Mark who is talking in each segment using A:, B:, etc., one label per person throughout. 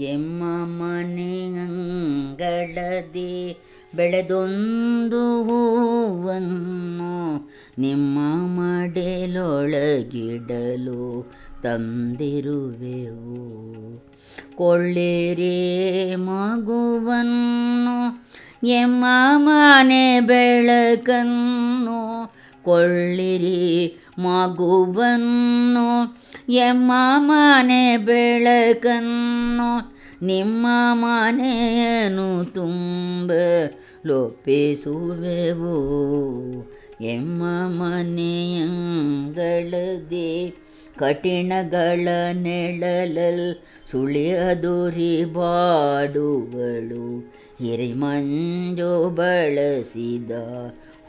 A: ಎಮ್ಮ ಮನೆ ಅಂಗಳದಿ ಬೆಳೆದೊಂದು ಹೂವನ್ನು ನಿಮ್ಮ ಮಡೆಲೊಳಗಿಡಲು ತಂದಿರುವೆವು. ಕೊಳ್ಳಿರಿ ಮಗುವನ್ನು ಎಮ್ಮ ಮನೆ ಬೆಳಕನ್ನು ಕೊಳ್ಳಿರಿ ಮಗುವನ್ನು ಎಮ್ಮ ಮನೆ ಬೆಳಕನ್ನು, ನಿಮ್ಮ ಮನೆಯನ್ನು ತುಂಬ ಲೋಪಿಸುವೆವು. ಎಮ್ಮ ಮನೆಯಂಗಳದೆ, ಕಠಿಣಗಳ ನೆಳಲಲ್ ಸುಳಿಯದುರಿ ಬಾಡುವಳು. ಹಿರಿಮಂಜು ಬಳಸಿದ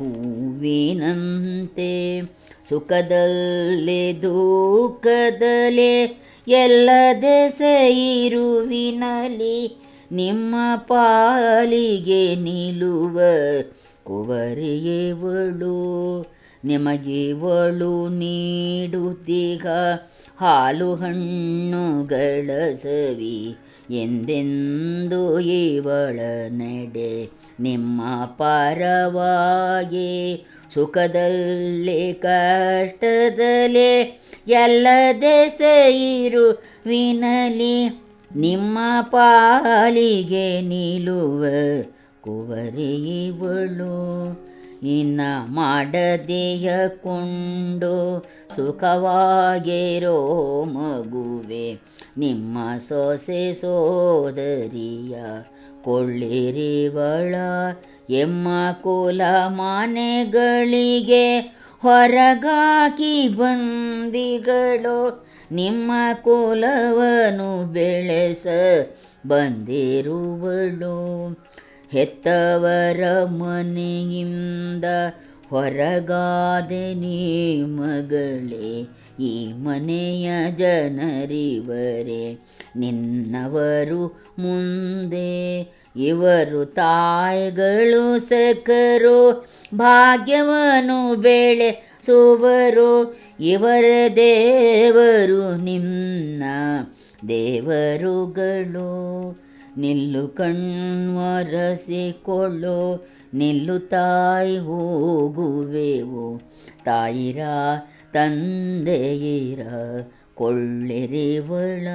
A: ಹೂವಿನಂತೆ ಸುಖದಲ್ಲೇ ದುಃಖದಲ್ಲಿ ಎಲ್ಲ ಸೈರುವಿನಲ್ಲಿ ನಿಮ್ಮ ಪಾಲಿಗೆ ನಿಲ್ಲುವ ನಿಮಗೆ ಒಳು ನೀಡುತ್ತೀಗ ಹಾಲು ಹಣ್ಣುಗಳ ಸವಿ ಎಂದೆಂದು ಇವಳ ನಡೆ. ನಿಮ್ಮ ಪರವಾಗಿ ಸುಖದಲ್ಲಿ, ಕಷ್ಟದಲ್ಲಿ ಎಲ್ಲ ದೆಸೆಯಿರು ವಿನಲಿ. ನಿಮ್ಮ ಪಾಲಿಗೆ ನಿಲ್ಲುವ ಕುವರಿಯವಳು ಇನ್ನ ಮಾಡದೆಯ ಕೊಂಡು ಸುಖವಾಗಿರೋ ಮಗುವೆ. ನಿಮ್ಮ ಸೊಸೆ ಸೋದರಿಯ ಕೊಳ್ಳಿರಿವಳ ಎಮ್ಮ ಕುಲ ಮನೆಗಳಿಗೆ ಹೊರಗಾಕಿ ಬಂದಿಗಳು. ನಿಮ್ಮ ಕುಲವನ್ನು ಬೆಳೆಸ ಬಂದಿರುವಳು. ಹೆತ್ತವರ ಮನೆಯಿಂದ ಹೊರಗಾದೆ ನೀ ಮಗಳೇ, ಈ ಮನೆಯ ಜನರಿವರೇ, ನಿನ್ನವರು ಮುಂದೆ ಇವರು ತಾಯಿಗಳು ಸಕರು ಭಾಗ್ಯವನ್ನು ಬೆಳೆಸುವರು ಇವರ ದೇವರು ನಿನ್ನ ದೇವರುಗಳು. ನಿಲ್ಲು ಕಣ್ವರಸಿಕೊಳ್ಳು ನಿಲ್ಲು ತಾಯಿ ಹೋಗುವೆವು. ತಾಯಿರ ತಂದೆಯಿರ ಕೊಳ್ಳಿರಿವಳ.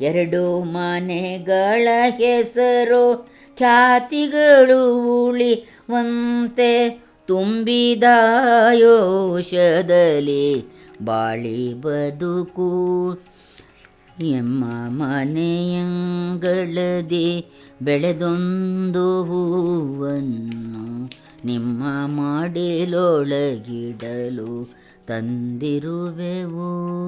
A: ಎರಡು ಮನೆಗಳ ಹೆಸರು ಖ್ಯಾತಿಗಳು ಉಳಿವಂತೆ ತುಂಬಿದ ಯೋಷದಲ್ಲಿ ಬಾಳಿ ಬದುಕು. ಎಮ್ಮ ಮನೆಯಂಗಳದೆ ಬೆಳೆದೊಂದು ಹೂವನ್ನು ನಿಮ್ಮ ಮಾಡಿಲೊಳಗಿಡಲು ತಂದಿರುವೆವು.